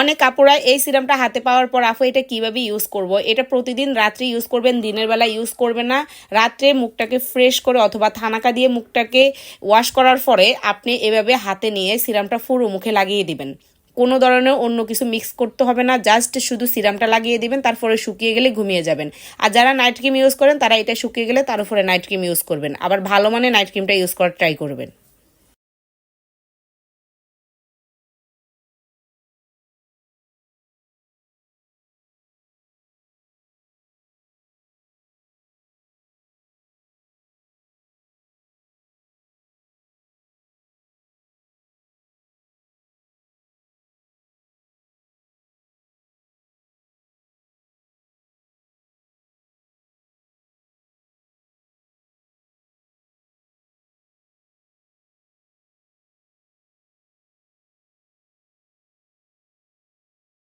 অনেক কাপড়া এই সিরামটা হাতে পাওয়ার পর আফু এটা কীভাবে ইউজ করব? এটা প্রতিদিন রাত্রে ইউজ করবেন, দিনের বেলা ইউজ করবেন না। রাত্রে মুখটাকে ফ্রেশ করে অথবা থানাকা দিয়ে মুখটাকে ওয়াশ করার পরে আপনি এভাবে হাতে নিয়ে সিরামটা পুরো মুখে লাগিয়ে দিবেন। কোনো ধরনের অন্য কিছু মিক্স করতে হবে না জাস্ট শুধু সিরামটা লাগিয়ে দিবেন, তারপরে শুকিয়ে গেলে ঘুমিয়ে যাবেন। আর যারা নাইট ক্রিম ইউজ করেন, তারা এটা শুকিয়ে গেলে তার উপরে নাইট ক্রিম ইউজ করবেন। আবার ভালো মানে নাইট ক্রিমটা ইউজ করার ট্রাই করবেন।